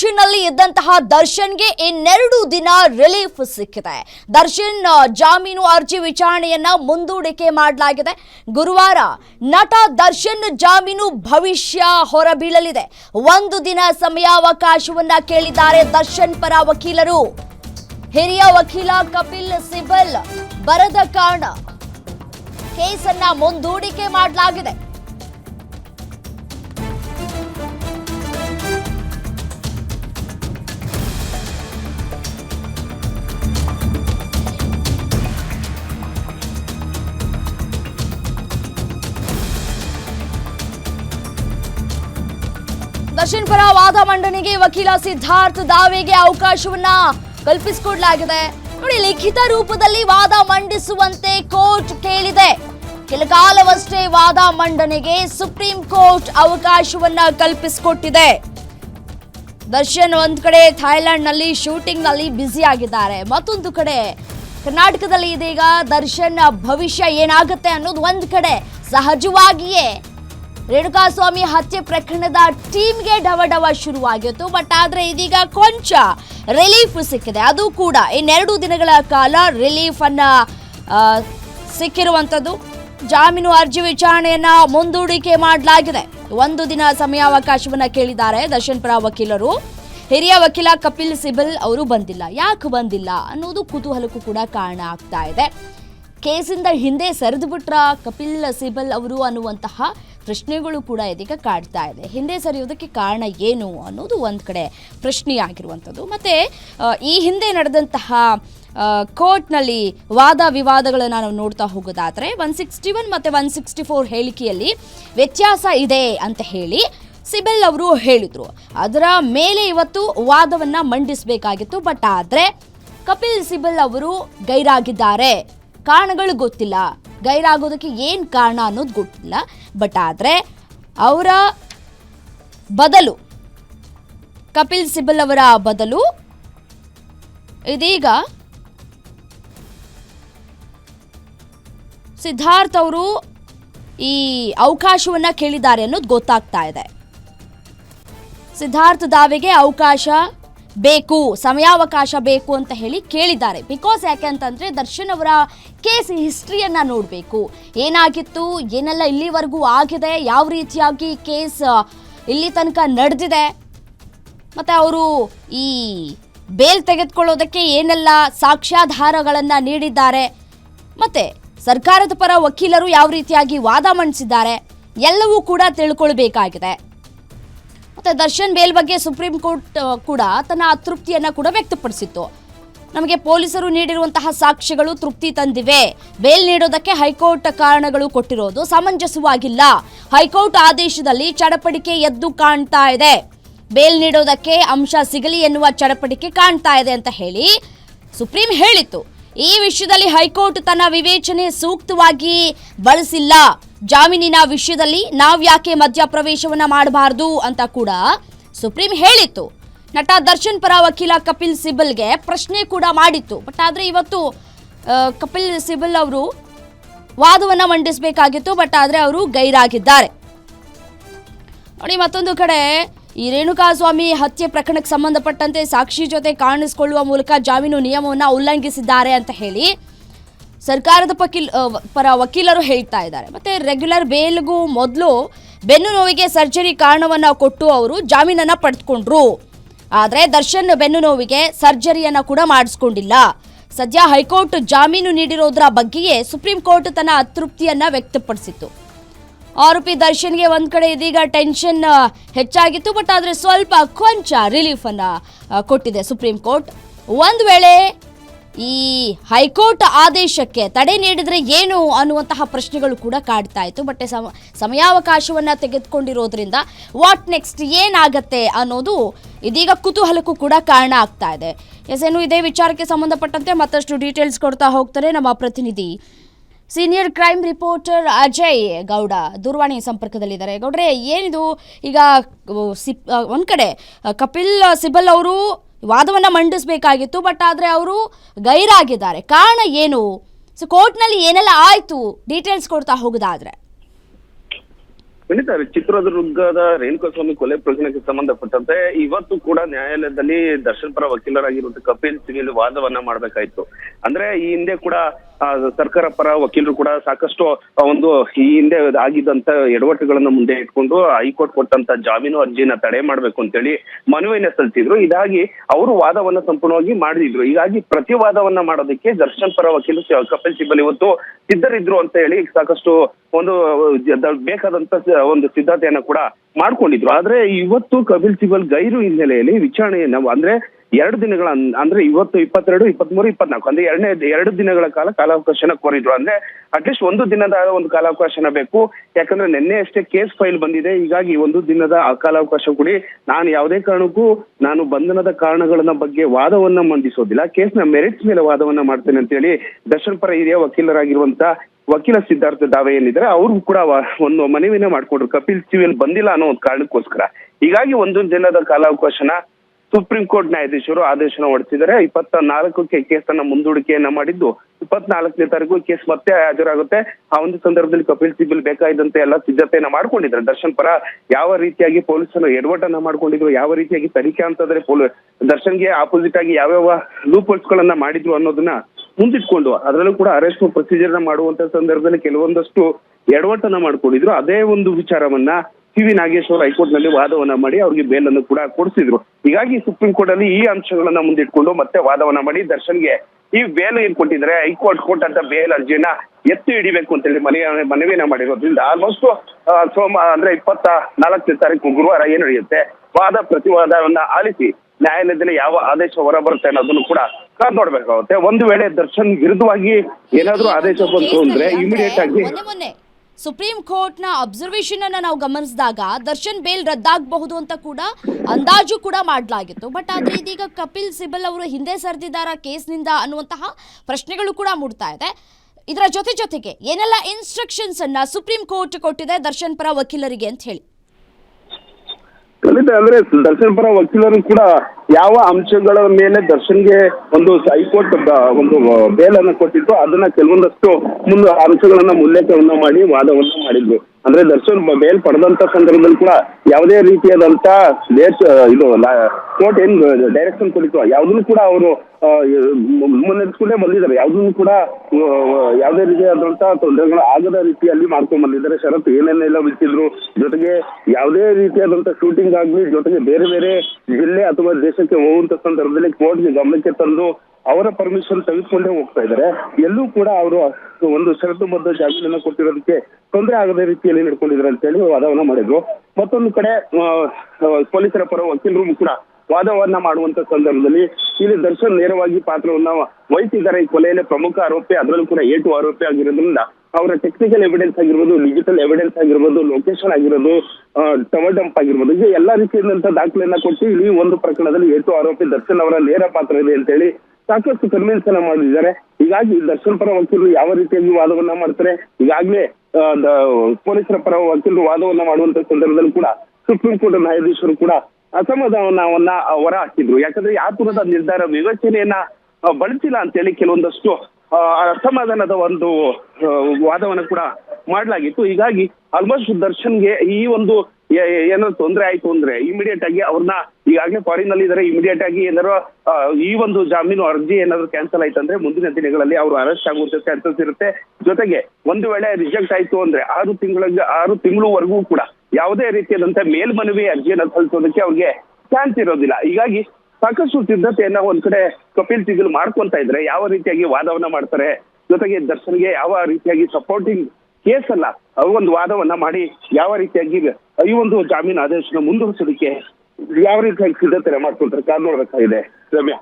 Tension ಇದ್ದಂತಹ ದರ್ಶನ್ಗೆ ಇನ್ನೆರಡು ದಿನ ರಿಲೀಫ್ ಸಿಕ್ಕಿದೆ. ದರ್ಶನ್ ಜಾಮೀನು ಅರ್ಜಿ ವಿಚಾರಣೆಯನ್ನ ಮುಂದೂಡಿಕೆ ಮಾಡಲಾಗಿದೆ. ಗುರುವಾರ ನಟ ದರ್ಶನ್ ಜಾಮೀನು ಭವಿಷ್ಯ ಹೊರಬೀಳಲಿದೆ. ಒಂದು ದಿನ ಸಮಯಾವಕಾಶವನ್ನ ಕೇಳಿದ್ದಾರೆ ದರ್ಶನ್ ಪರ ವಕೀಲರು. ಹಿರಿಯ ವಕೀಲ ಕಪಿಲ್ ಸಿಬಲ್ ಬರದ ಕಾರಣ ಕೇಸನ್ನ ಮುಂದೂಡಿಕೆ ಮಾಡಲಾಗಿದೆ. ದರ್ಶನ್ ಪರ ವಾದ ಮಂಡನೆಗೆ ವಕೀಲ ಸಿದ್ಧಾರ್ಥ್ ದಾವೆಗೆ ಅವಕಾಶವನ್ನ ಕಲ್ಪಿಸಿಕೊಡ್ಲಾಗಿದೆ. ನೋಡಿ, ಲಿಖಿತ ರೂಪದಲ್ಲಿ ವಾದ ಮಂಡಿಸುವಂತೆ ಕೋರ್ಟ್ ಕೇಳಿದೆ. ಕೆಲ ಕಾಲವಷ್ಟೇ ವಾದ ಮಂಡನೆಗೆ ಸುಪ್ರೀಂ ಕೋರ್ಟ್ ಅವಕಾಶವನ್ನ ಕಲ್ಪಿಸಿಕೊಟ್ಟಿದೆ. ದರ್ಶನ್ ಒಂದ್ ಕಡೆ ಥೈಲ್ಯಾಂಡ್ನಲ್ಲಿ ಶೂಟಿಂಗ್ನಲ್ಲಿ ಬ್ಯುಸಿ ಆಗಿದ್ದಾರೆ. ಮತ್ತೊಂದು ಕಡೆ ಕರ್ನಾಟಕದಲ್ಲಿ ಇದೀಗ ದರ್ಶನ್ ಭವಿಷ್ಯ ಏನಾಗುತ್ತೆ ಅನ್ನೋದು ಒಂದ್ ಕಡೆ ಸಹಜವಾಗಿಯೇ ರೇಣುಕಾಸ್ವಾಮಿ ಹತ್ಯೆ ಪ್ರಕರಣದ ಟೀಮ್ಗೆ ಡವಡವ ಶುರುವಾಗಿತ್ತು, ಬಟ್ ಆದ್ರೆ ಇದೀಗ ಕೊಂಚ ರಿಲೀಫ್ ಸಿಕ್ಕಿದೆ. ಅದು ಕೂಡ ಇನ್ನೆರಡು ದಿನಗಳ ಕಾಲ ರಿಲೀಫ್ ಅನ್ನ ಸಿಕ್ಕಿರುವಂಥದ್ದು ಜಾಮೀನು ಅರ್ಜಿ ವಿಚಾರಣೆಯನ್ನ ಮುಂದೂಡಿಕೆ ಮಾಡಲಾಗಿದೆ. ಒಂದು ದಿನ ಸಮಯಾವಕಾಶವನ್ನ ಕೇಳಿದ್ದಾರೆ ದರ್ಶನ್ ಪರ ವಕೀಲರು. ಹಿರಿಯ ವಕೀಲ ಕಪಿಲ್ ಸಿಬಲ್ ಅವರು ಬಂದಿಲ್ಲ. ಯಾಕೆ ಬಂದಿಲ್ಲ ಅನ್ನೋದು ಕುತೂಹಲಕ್ಕೂ ಕೂಡ ಕಾರಣ ಆಗ್ತಾ ಇದೆ. ಕೇಸಿಂದ ಹಿಂದೆ ಸರಿದು ಬಿಟ್ರ ಕಪಿಲ್ ಸಿಬಲ್ ಅವರು ಅನ್ನುವಂತಹ ಪ್ರಶ್ನೆಗಳು ಕೂಡ ಇದೀಗ ಕಾಡ್ತಾ ಇದೆ. ಹಿಂದೆ ಸರಿಯೋದಕ್ಕೆ ಕಾರಣ ಏನು ಅನ್ನೋದು ಒಂದು ಕಡೆ ಪ್ರಶ್ನೆಯಾಗಿರುವಂಥದ್ದು. ಮತ್ತು ಈ ಹಿಂದೆ ನಡೆದಂತಹ ಕೋರ್ಟ್ನಲ್ಲಿ ವಾದ ವಿವಾದಗಳನ್ನು ನಾವು ನೋಡ್ತಾ ಹೋಗೋದಾದರೆ ಒನ್ ಸಿಕ್ಸ್ಟಿ ಒನ್ ಮತ್ತು ಒನ್ ಸಿಕ್ಸ್ಟಿ ಫೋರ್ ಹೇಳಿಕೆಯಲ್ಲಿ ವ್ಯತ್ಯಾಸ ಇದೆ ಅಂತ ಹೇಳಿ ಸಿಬಲ್ ಅವರು ಹೇಳಿದರು. ಅದರ ಮೇಲೆ ಇವತ್ತು ವಾದವನ್ನು ಮಂಡಿಸಬೇಕಾಗಿತ್ತು. ಬಟ್ ಆದರೆ, ಕಪಿಲ್ ಸಿಬಲ್ ಅವರು ಗೈರಾಗಿದ್ದಾರೆ. ಕಾರಣಗಳು ಗೊತ್ತಿಲ್ಲ. ಗೈರಾಗೋದಕ್ಕೆ ಏನು ಕಾರಣ ಅನ್ನೋದು ಗೊತ್ತಿಲ್ಲ. ಬಟ್ ಆದರೆ ಅವರ ಬದಲು, ಕಪಿಲ್ ಸಿಬಲ್ ಅವರ ಬದಲು ಇದೀಗ ಸಿದ್ಧಾರ್ಥ್ ಅವರು ಈ ಅವಕಾಶವನ್ನ ಕೇಳಿದ್ದಾರೆ ಅನ್ನೋದು ಗೊತ್ತಾಗ್ತಾ ಇದೆ. ಸಿದ್ಧಾರ್ಥ ದಾವೆಗೆ ಅವಕಾಶ ಬೇಕು, ಸಮಯಾವಕಾಶ ಬೇಕು ಅಂತ ಹೇಳಿ ಕೇಳಿದ್ದಾರೆ. ಬಿಕಾಸ್ ಯಾಕೆಂತಂದ್ರೆ ದರ್ಶನ್ ಅವರ ಕೇಸ್ ಹಿಸ್ಟ್ರಿಯನ್ನು ನೋಡಬೇಕು. ಏನಾಗಿತ್ತು, ಏನೆಲ್ಲ ಇಲ್ಲಿವರೆಗೂ ಆಗಿದೆ, ಯಾವ ರೀತಿಯಾಗಿ ಕೇಸ್ ಇಲ್ಲಿ ತನಕ ನಡೆದಿದೆ. ಮತ್ತು ಅವರು ಈ ಬೇಲ್ ತೆಗೆದುಕೊಳ್ಳೋದಕ್ಕೆ ಏನೆಲ್ಲ ಸಾಕ್ಷ್ಯಾಧಾರಗಳನ್ನು ನೀಡಿದ್ದಾರೆ. ಮತ್ತು ಸರ್ಕಾರದ ಪರ ವಕೀಲರು ಯಾವ ರೀತಿಯಾಗಿ ವಾದ ಮಂಡಿಸಿದ್ದಾರೆ, ಎಲ್ಲವೂ ಕೂಡ ತಿಳ್ಕೊಳ್ಬೇಕಾಗಿದೆ. ಮತ್ತು ದರ್ಶನ್ ಬೇಲ್ ಬಗ್ಗೆ ಸುಪ್ರೀಂ ಕೋರ್ಟ್ ಕೂಡ ತನ್ನ ಅತೃಪ್ತಿಯನ್ನು ಕೂಡ ವ್ಯಕ್ತಪಡಿಸಿತ್ತು. ನಮಗೆ ಪೊಲೀಸರು ನೀಡಿರುವಂತಹ ಸಾಕ್ಷ್ಯಗಳು ತೃಪ್ತಿ ತಂದಿವೆ. ಬೇಲ್ ನೀಡೋದಕ್ಕೆ ಹೈಕೋರ್ಟ್ ಕಾರಣಗಳು ಕೊಟ್ಟಿರೋದು ಸಮಂಜಸವಾಗಿಲ್ಲ. ಹೈಕೋರ್ಟ್ ಆದೇಶದಲ್ಲಿ ಚಡಪಡಿಕೆ ಎದ್ದು ಕಾಣ್ತಾ ಇದೆ. ಬೇಲ್ ನೀಡೋದಕ್ಕೆ ಅಂಶ ಸಿಗಲಿ ಎನ್ನುವ ಚಡಪಡಿಕೆ ಕಾಣ್ತಾ ಇದೆ ಅಂತ ಹೇಳಿ ಸುಪ್ರೀಂ ಹೇಳಿತ್ತು. ಈ ವಿಷಯದಲ್ಲಿ ಹೈಕೋರ್ಟ್ ತನ್ನ ವಿವೇಚನೆ ಸೂಕ್ತವಾಗಿ ಬಳಸಿಲ್ಲ. ಜಾಮೀನಿನ ವಿಷಯದಲ್ಲಿ ನಾವ್ಯಾಕೆ ಮಧ್ಯಪ್ರವೇಶವನ್ನ ಮಾಡಬಾರದು ಅಂತ ಕೂಡ ಸುಪ್ರೀಂ ಹೇಳಿತ್ತು. ನಟ ದರ್ಶನ್ ಪರ ವಕೀಲ ಕಪಿಲ್ ಸಿಬಲ್ಗೆ ಪ್ರಶ್ನೆ ಕೂಡ ಮಾಡಿತ್ತು. ಬಟ್ ಆದರೆ ಇವತ್ತು ಕಪಿಲ್ ಸಿಬಲ್ ಅವರು ವಾದವನ್ನು ಮಂಡಿಸಬೇಕಾಗಿತ್ತು. ಬಟ್ ಆದರೆ ಅವರು ಗೈರಾಗಿದ್ದಾರೆ. ನೋಡಿ, ಮತ್ತೊಂದು ಕಡೆ ಈ ರೇಣುಕಾಸ್ವಾಮಿ ಹತ್ಯೆ ಪ್ರಕರಣಕ್ಕೆ ಸಂಬಂಧಪಟ್ಟಂತೆ ಸಾಕ್ಷಿ ಜೊತೆ ಕಾಣಿಸಿಕೊಳ್ಳುವ ಮೂಲಕ ಜಾಮೀನು ನಿಯಮವನ್ನು ಉಲ್ಲಂಘಿಸಿದ್ದಾರೆ ಅಂತ ಹೇಳಿ ಸರ್ಕಾರದ ಪಕೀಲ್ ಪರ ವಕೀಲರು ಹೇಳ್ತಾ ಇದ್ದಾರೆ. ಮತ್ತೆ ರೆಗ್ಯುಲರ್ ಬೇಲ್ಗೂ ಮೊದಲು ಬೆನ್ನು ನೋವಿಗೆ ಸರ್ಜರಿ ಕಾರಣವನ್ನು ಕೊಟ್ಟು ಅವರು ಜಾಮೀನನ್ನು ಪಡೆದುಕೊಂಡ್ರು. ಆದರೆ ದರ್ಶನ್ ಬೆನ್ನು ನೋವಿಗೆ ಸರ್ಜರಿಯನ್ನು ಕೂಡ ಮಾಡಿಸ್ಕೊಂಡಿಲ್ಲ. ಸದ್ಯ ಹೈಕೋರ್ಟ್ ಜಾಮೀನು ನೀಡಿರೋದ್ರ ಬಗ್ಗೆಯೇ ಸುಪ್ರೀಂ ಕೋರ್ಟ್ ತನ್ನ ಅತೃಪ್ತಿಯನ್ನು ವ್ಯಕ್ತಪಡಿಸಿತ್ತು. ಆರೋಪಿ ದರ್ಶನ್ಗೆ ಒಂದ್ ಕಡೆ ಇದೀಗ ಟೆನ್ಷನ್ ಹೆಚ್ಚಾಗಿತ್ತು, ಬಟ್ ಆದ್ರೆ ಸ್ವಲ್ಪ ಕೊಂಚ ರಿಲೀಫ್ ಅನ್ನ ಕೊಟ್ಟಿದೆ ಸುಪ್ರೀಂ ಕೋರ್ಟ್. ಒಂದು ವೇಳೆ ಈ ಹೈಕೋರ್ಟ್ ಆದೇಶಕ್ಕೆ ತಡೆ ನೀಡಿದ್ರೆ ಏನು ಅನ್ನುವಂತಹ ಪ್ರಶ್ನೆಗಳು ಕೂಡ ಕಾಡ್ತಾ ಇತ್ತು. ಬಟ್ ಸಮ, ಸಮಯಾವಕಾಶವನ್ನ ತೆಗೆದುಕೊಂಡಿರೋದ್ರಿಂದ ವಾಟ್ ನೆಕ್ಸ್ಟ್ ಏನಾಗತ್ತೆ ಅನ್ನೋದು ಇದೀಗ ಕುತೂಹಲಕ್ಕೂ ಕೂಡ ಕಾರಣ ಆಗ್ತಾ ಇದೆ. ಎಸ್ ಏನು ಇದೇ ವಿಚಾರಕ್ಕೆ ಸಂಬಂಧಪಟ್ಟಂತೆ ಮತ್ತಷ್ಟು ಡೀಟೇಲ್ಸ್ ಕೊಡ್ತಾ ಹೋಗ್ತಾರೆ ನಮ್ಮ ಪ್ರತಿನಿಧಿ. Senior crime reporter Ajay Gowda ದೂರವಾಣಿ ಸಂಪರ್ಕದಲ್ಲಿದ್ದಾರೆ. ಗೌಡ್ರೆ, ಏನಿದು? ಈಗ ಸಿಪ್ ಒಂದ್ ಕಡೆ, ಕಪಿಲ್ ಸಿಬಲ್ ಅವರು ವಾದವನ್ನ ಮಂಡಿಸಬೇಕಾಗಿತ್ತು ಬಟ್ ಆದರೆ ಅವರು ಗೈರಾಗಿದ್ದಾರೆ. ಕಾರಣ ಏನು? ಸೊ ಕೋರ್ಟ್ನಲ್ಲಿ ಏನೆಲ್ಲ ಆಯಿತು? ಡೀಟೇಲ್ಸ್ ಕೊಡ್ತಾ ಹೋಗೋದಾದ್ರೆ. ಚಿತ್ರದುರ್ಗದ ರೇಣುಕಾಸ್ವಾಮಿ ಕೊಲೆ ಪ್ರಕರಣಕ್ಕೆ ಸಂಬಂಧಪಟ್ಟಂತೆ ಇವತ್ತು ಕೂಡ ನ್ಯಾಯಾಲಯದಲ್ಲಿ ದರ್ಶನ್ ಪರ ವಕೀಲರಾಗಿರುವಂತಹ ಕಪಿಲ್ ಸಿವಿಲ್ ವಾದವನ್ನ ಮಾಡ್ಬೇಕಾಯ್ತು. ಅಂದ್ರೆ ಈ ಹಿಂದೆ ಕೂಡ ಸರ್ಕಾರ ಪರ ವಕೀಲರು ಕೂಡ ಸಾಕಷ್ಟು ಒಂದು ಈ ಹಿಂದೆ ಆಗಿದ್ದಂತ ಎಡವಟ್ಟುಗಳನ್ನ ಮುಂದೆ ಇಟ್ಕೊಂಡು ಹೈಕೋರ್ಟ್ ಕೊಟ್ಟಂತ ಜಾಮೀನು ಅರ್ಜಿನ ತಡೆ ಮಾಡ್ಬೇಕು ಅಂತೇಳಿ ಮನವಿಯನ್ನ ಸಲ್ಲಿಸಿದ್ರು. ಇದಾಗಿ ಅವರು ವಾದವನ್ನ ಸಂಪೂರ್ಣವಾಗಿ ಮಾಡಿದ್ರು. ಹೀಗಾಗಿ ಪ್ರತಿವಾದವನ್ನ ಮಾಡೋದಕ್ಕೆ ದರ್ಶನ್ ಪರ ವಕೀಲರು ಕಪಿಲ್ ಸಿಬ್ಬಲ್ ಇವತ್ತು ಸಿದ್ಧರಿದ್ರು ಅಂತ ಹೇಳಿ ಸಾಕಷ್ಟು ಒಂದು ಬೇಕಾದಂತ ಒಂದು ಸಿದ್ಧತೆಯನ್ನ ಕೂಡ ಮಾಡ್ಕೊಂಡಿದ್ರು. ಆದ್ರೆ ಇವತ್ತು ಕಪಿಲ್ ಸಿಬಲ್ ಗೈರು ಹಿನ್ನೆಲೆಯಲ್ಲಿ ವಿಚಾರಣೆಯನ್ನ, ಅಂದ್ರೆ ಎರಡು ದಿನಗಳ ಅಂದ್ರೆ ಇವತ್ತು ಇಪ್ಪತ್ತೆರಡು ಇಪ್ಪತ್ಮೂರು ಇಪ್ಪತ್ನಾಲ್ಕು, ಅಂದ್ರೆ ಎರಡನೇ, ಎರಡು ದಿನಗಳ ಕಾಲ ಕಾಲಾವಕಾಶನ ಕೋರಿದ್ರು. ಅಂದ್ರೆ ಅಟ್ಲೀಸ್ಟ್ ಒಂದು ದಿನದ ಒಂದು ಕಾಲಾವಕಾಶನ ಬೇಕು. ಯಾಕಂದ್ರೆ ನಿನ್ನೆ ಅಷ್ಟೇ ಕೇಸ್ ಫೈಲ್ ಬಂದಿದೆ. ಹೀಗಾಗಿ ಒಂದು ದಿನದ ಕಾಲಾವಕಾಶ ಕೊಡಿ ನಾನು ಯಾವುದೇ ಕಾರಣಕ್ಕೂ ನಾನು ಬಂಧನದ ಕಾರಣಗಳನ್ನ ಬಗ್ಗೆ ವಾದವನ್ನ ಮಂಡಿಸೋದಿಲ್ಲ. ಕೇಸ್ನ ಮೆರಿಟ್ಸ್ ಮೇಲೆ ವಾದವನ್ನ ಮಾಡ್ತೇನೆ ಅಂತ ಹೇಳಿ ದರ್ಶನ್ ಪರ ಹಿರಿಯ ವಕೀಲರಾಗಿರುವಂತ ವಕೀಲ ಸಿದ್ಧಾರ್ಥ ದಾವೆ ಏನಿದ್ರೆ ಅವ್ರು ಕೂಡ ಒಂದು ಮನವಿನೇ ಮಾಡ್ಕೊಂಡ್ರು ಕಪಿಲ್ ಸಿವಿಲ್ ಬಂದಿಲ್ಲ ಅನ್ನೋ ಒಂದು ಕಾರಣಕ್ಕೋಸ್ಕರ. ಹೀಗಾಗಿ ಒಂದು ದಿನದ ಕಾಲಾವಕಾಶನ ಸುಪ್ರೀಂ ಕೋರ್ಟ್ ನ್ಯಾಯಾಧೀಶರು ಆದೇಶನ ಹೊರಡಿಸಿದ್ದಾರೆ. ಇಪ್ಪತ್ತ ನಾಲ್ಕಕ್ಕೆ ಕೇಸನ್ನ ಮುಂದೂಡಿಕೆಯನ್ನ ಮಾಡಿದ್ದು, ಇಪ್ಪತ್ನಾಲ್ಕನೇ ತಾರೀಕು ಕೇಸ್ ಮತ್ತೆ ಹಾಜರಾಗುತ್ತೆ. ಆ ಒಂದು ಸಂದರ್ಭದಲ್ಲಿ ಕಪಿಲ್ ಸಿಬಿಲ್ ಬೇಕಾದಂತೆ ಎಲ್ಲ ಸಿದ್ಧತೆಯನ್ನ ಮಾಡ್ಕೊಂಡಿದ್ದಾರೆ. ದರ್ಶನ್ ಪರ ಯಾವ ರೀತಿಯಾಗಿ ಪೊಲೀಸರು ಎಡವಟ್ಟನ್ನ ಮಾಡ್ಕೊಂಡಿದ್ರು, ಯಾವ ರೀತಿಯಾಗಿ ತನಿಖೆ ಅಂತಂದ್ರೆ ದರ್ಶನ್ ದರ್ಶನ್ಗೆ ಆಪೋಸಿಟ್ ಆಗಿ ಯಾವ್ಯಾವ ಲೂಪ್ ಗಳನ್ನ ಮಾಡಿದ್ರು ಅನ್ನೋದನ್ನ ಮುಂದಿಟ್ಕೊಂಡು, ಅದರಲ್ಲೂ ಕೂಡ ಅರೆಸ್ಟ್ ಪ್ರೊಸೀಜರ್ನ ಮಾಡುವಂತ ಸಂದರ್ಭದಲ್ಲಿ ಕೆಲವೊಂದಷ್ಟು ಎಡವಟ್ಟನ್ನ ಮಾಡ್ಕೊಂಡಿದ್ರು. ಅದೇ ಒಂದು ವಿಚಾರವನ್ನ ಸಿ ವಿ ನಾಗೇಶ್ವರ ಹೈಕೋರ್ಟ್ನಲ್ಲಿ ವಾದವನ್ನ ಮಾಡಿ ಅವರಿಗೆ ಬೇಲ್ ಅನ್ನು ಕೂಡ ಕೊಡಿಸಿದ್ರು. ಹೀಗಾಗಿ ಸುಪ್ರೀಂ ಕೋರ್ಟ್ ಅಲ್ಲಿ ಈ ಅಂಶಗಳನ್ನ ಮುಂದಿಟ್ಕೊಂಡು ಮತ್ತೆ ವಾದವನ್ನ ಮಾಡಿ ದರ್ಶನ್ಗೆ ಈ ಬೇಲ್ ಏನ್ ಕೊಟ್ಟಿದ್ರೆ ಹೈಕೋರ್ಟ್ ಕೋರ್ಟ್ ಅಂತ ಬೇಲ್ ಅರ್ಜಿಯನ್ನ ಎತ್ತಿ ಹಿಡಿಬೇಕು ಅಂತ ಹೇಳಿ ಮನೆಯ ಮನವಿಯನ್ನ ಮಾಡಿರೋದ್ರಿಂದ ಆಲ್ಮೋಸ್ಟ್ ಸೋಮ ಅಂದ್ರೆ ಇಪ್ಪತ್ತ ನಾಲ್ಕನೇ ತಾರೀಕು ಗುರುವಾರ ಏನ್ ನಡೆಯುತ್ತೆ? ವಾದ ಪ್ರತಿವಾದವನ್ನ ಆಲಿಸಿ ನ್ಯಾಯಾಲಯದಲ್ಲಿ ಯಾವ ಆದೇಶ ಹೊರ ಬರುತ್ತೆ ಅನ್ನೋದನ್ನು ಕೂಡ ಕಾದ್ ನೋಡ್ಬೇಕಾಗುತ್ತೆ ಒಂದು ವೇಳೆ ದರ್ಶನ್ ವಿರುದ್ಧವಾಗಿ ಏನಾದ್ರೂ ಆದೇಶ ಬಂತು ಅಂದ್ರೆ ಇಮಿಡಿಯೇಟ್ ಆಗಿ ಸುಪ್ರೀಂ ಕೋರ್ಟ್ನ ಅಬ್ಸರ್ವೇಷನ್ ಅನ್ನ ನಾವು ಗಮನಿಸಿದಾಗ ದರ್ಶನ್ ಬೇಲ್ ರದ್ದಾಗಬಹುದು ಅಂತ ಕೂಡ ಅಂದಾಜು ಕೂಡ ಮಾಡಲಾಗಿತ್ತು. ಬಟ್ ಆದ್ರೆ ಇದೀಗ ಕಪಿಲ್ ಸಿಬಲ್ ಅವರು ಹಿಂದೆ ಸರಿದಿದ್ದಾರ ಕೇಸ್ನಿಂದ ಅನ್ನುವಂತಹ ಪ್ರಶ್ನೆಗಳು ಕೂಡ ಮೂಡ್ತಾ ಇದೆ. ಇದರ ಜೊತೆ ಜೊತೆಗೆ ಏನೆಲ್ಲ ಇನ್ಸ್ಟ್ರಕ್ಷನ್ಸ್ ಅನ್ನ ಸುಪ್ರೀಂ ಕೋರ್ಟ್ ಕೊಟ್ಟಿದೆ ದರ್ಶನ್ ಪರ ವಕೀಲರಿಗೆ ಅಂತ ಹೇಳಿ. ಅಂದ್ರೆ ದರ್ಶನ್ ಪರ ವಕೀಲರು ಕೂಡ ಯಾವ ಅಂಶಗಳ ಮೇಲೆ ದರ್ಶನ್ಗೆ ಒಂದು ಹೈಕೋರ್ಟ್ ಒಂದು ಬೇಲನ್ನ ಕೊಟ್ಟಿತ್ತು ಅದನ್ನ ಕೆಲವೊಂದಷ್ಟು ಮುಂದೆ ಅಂಶಗಳನ್ನ ಉಲ್ಲೇಖವನ್ನ ಮಾಡಿ ವಾದವನ್ನ ಮಾಡಿದ್ರು. ಅಂದ್ರೆ ದರ್ಶನ್ ಮೇಲ್ ಪಡೆದಂತ ಸಂದರ್ಭದಲ್ಲಿ ಕೂಡ ಯಾವುದೇ ರೀತಿಯಾದಂತ ದೇಶ ಇದು ಕೋರ್ಟ್ ಏನ್ ಡೈರೆಕ್ಷನ್ ಕೊಡಿತು ಯಾವ್ದನ್ನು ಕೂಡ ಅವರು ಮುನ್ನೆಡೆಸ್ಕೊಂಡೇ ಬಂದಿದ್ದಾರೆ. ಯಾವ್ದನ್ನು ಕೂಡ ಯಾವುದೇ ರೀತಿಯಾದಂತ ತೊಂದರೆಗಳು ಆಗದ ರೀತಿಯಲ್ಲಿ ಮಾಡ್ಕೊಂಡ್ ಬಂದಿದ್ದಾರೆ. ಶರತ್ ಏನೇನೆಲ್ಲ ಬಿಟ್ಟಿದ್ರು ಜೊತೆಗೆ ಯಾವುದೇ ರೀತಿಯಾದಂತ ಶೂಟಿಂಗ್ ಆಗ್ಲಿ, ಜೊತೆಗೆ ಬೇರೆ ಬೇರೆ ಜಿಲ್ಲೆ ಅಥವಾ ದೇಶಕ್ಕೆ ಹೋಗುವಂತ ಸಂದರ್ಭದಲ್ಲಿ ಕೋರ್ಟ್ಗೆ ಗಮನಕ್ಕೆ ತಂದು ಅವರ ಪರ್ಮಿಷನ್ ತೆಗೆದುಕೊಂಡೇ ಹೋಗ್ತಾ ಇದ್ದಾರೆ. ಎಲ್ಲೂ ಕೂಡ ಅವರು ಒಂದು ಷರತ್ತುಬದ್ಧ ಜಾಮೀನನ್ನ ಕೊಟ್ಟಿರೋದಕ್ಕೆ ತೊಂದರೆ ಆಗದ ರೀತಿಯಲ್ಲಿ ನಡ್ಕೊಂಡಿದ್ದಾರೆ ಅಂತ ಹೇಳಿ ವಾದವನ್ನ ಮಾಡಿದ್ರು. ಮತ್ತೊಂದು ಕಡೆ ಪೊಲೀಸರ ಪರ ವಕೀಲರು ಕೂಡ ವಾದವನ್ನ ಮಾಡುವಂತ ಸಂದರ್ಭದಲ್ಲಿ ಇಲ್ಲಿ ದರ್ಶನ್ ನೇರವಾಗಿ ಪಾತ್ರವನ್ನ ವಹಿಸಿದ್ದಾರೆ. ಈ ಕೊಲೆಯಲ್ಲಿ ಪ್ರಮುಖ ಆರೋಪಿ, ಅದರಲ್ಲೂ ಕೂಡ ಏಟು ಆರೋಪಿ ಆಗಿರೋದ್ರಿಂದ ಅವರ ಟೆಕ್ನಿಕಲ್ ಎವಿಡೆನ್ಸ್ ಆಗಿರ್ಬೋದು ಡಿಜಿಟಲ್ ಎವಿಡೆನ್ಸ್ ಆಗಿರ್ಬೋದು ಲೊಕೇಶನ್ ಆಗಿರೋದು ಟವರ್ ಡಂಪ್ ಆಗಿರ್ಬೋದು, ಹೀಗೆ ಎಲ್ಲಾ ರೀತಿಯಾದಂತಹ ದಾಖಲೆಯನ್ನ ಕೊಟ್ಟು ಇಲ್ಲಿ ಒಂದು ಪ್ರಕರಣದಲ್ಲಿ ಏಟು ಆರೋಪಿ ದರ್ಶನ್ ಅವರ ನೇರ ಪಾತ್ರ ಇದೆ ಅಂತ ಹೇಳಿ ಸಾಕಷ್ಟು ಕನ್ವಿನ್ಸ್ ಅನ್ನ ಮಾಡಿದ್ದಾರೆ. ಹೀಗಾಗಿ ದರ್ಶನ್ ಪರ ವಕೀಲರು ಯಾವ ರೀತಿಯಾಗಿ ವಾದವನ್ನ ಮಾಡ್ತಾರೆ, ಈಗಾಗಲೇ ಪೊಲೀಸರ ಪರ ವಕೀಲರು ವಾದವನ್ನ ಮಾಡುವಂತ ಸಂದರ್ಭದಲ್ಲಿ ಕೂಡ ಸುಪ್ರೀಂ ಕೋರ್ಟ್ ನ್ಯಾಯಾಧೀಶರು ಕೂಡ ಅಸಮಾಧಾನವನ್ನ ಹೊರ ಹಾಕಿದ್ರು. ಯಾಕಂದ್ರೆ ಯಾವ ತರದ ನಿರ್ಧಾರ ವಿವೇಚನೆಯನ್ನ ಬಳಸಿಲ್ಲ ಅಂತೇಳಿ ಕೆಲವೊಂದಷ್ಟು ಅಸಮಾಧಾನದ ಒಂದು ವಾದವನ್ನ ಕೂಡ ಮಾಡಲಾಗಿತ್ತು. ಹೀಗಾಗಿ ಆಲ್ಮೋಸ್ಟ್ ದರ್ಶನ್ಗೆ ಈ ಒಂದು ಏ- ಏ- ಏನಾದ್ರು ತೊಂದರೆ ಆಯ್ತು ಅಂದ್ರೆ ಇಮಿಡಿಯೇಟ್ ಆಗಿ ಅವ್ರನ್ನ ಈಗಾಗಲೇ ಫಾರಿನ್ ಅಲ್ಲಿ ಇದಾರೆ ಇಮಿಡಿಯೇಟ್ ಆಗಿ ಏನಾದ್ರು ಈ ಒಂದು ಜಾಮೀನು ಅರ್ಜಿ ಏನಾದ್ರು ಕ್ಯಾನ್ಸಲ್ ಆಯ್ತು ಅಂದ್ರೆ ಮುಂದಿನ ದಿನಗಳಲ್ಲಿ ಅವರು ಅರೆಸ್ಟ್ ಆಗುವಂತ ಚಾನ್ಸಸ್ ಇರುತ್ತೆ. ಜೊತೆಗೆ ಒಂದು ವೇಳೆ ರಿಜೆಕ್ಟ್ ಆಯ್ತು ಅಂದ್ರೆ ಆರು ತಿಂಗಳ ಆರು ತಿಂಗಳವರೆಗೂ ಕೂಡ ಯಾವುದೇ ರೀತಿಯಾದಂತ ಮೇಲ್ಮನವಿ ಅರ್ಜಿಯನ್ನು ಸಲ್ಲಿಸೋದಕ್ಕೆ ಅವ್ರಿಗೆ ಚಾನ್ಸ್ ಇರೋದಿಲ್ಲ. ಹೀಗಾಗಿ ಸಾಕಷ್ಟು ಸಿದ್ಧತೆಯನ್ನ ಒಂದ್ ಕಡೆ ಕಪಿಲ್ ಸಿಗಲ್ ಮಾಡ್ಕೊಂತ ಇದ್ರೆ ಯಾವ ರೀತಿಯಾಗಿ ವಾದವನ್ನ ಮಾಡ್ತಾರೆ, ಜೊತೆಗೆ ದರ್ಶನ್ಗೆ ಯಾವ ರೀತಿಯಾಗಿ ಸಪೋರ್ಟಿಂಗ್ ಕೇಸ್ ಅಲ್ಲ ಒಂದು ವಾದವನ್ನ ಮಾಡಿ ಯಾವ ರೀತಿಯಾಗಿ ಈ ಒಂದು ಜಾಮೀನು ಆದೇಶನ ಮುಂದುವರಿಸೋದಕ್ಕೆ ಯಾವ ರೀತಿಯಾಗಿ ಸಿದ್ಧತೆ ಮಾಡ್ಕೊಳ್ತಾರೆ ಕಾರ್ ನೋಡ್ಬೇಕಾಗಿದೆ ರಮ್ಯಾ.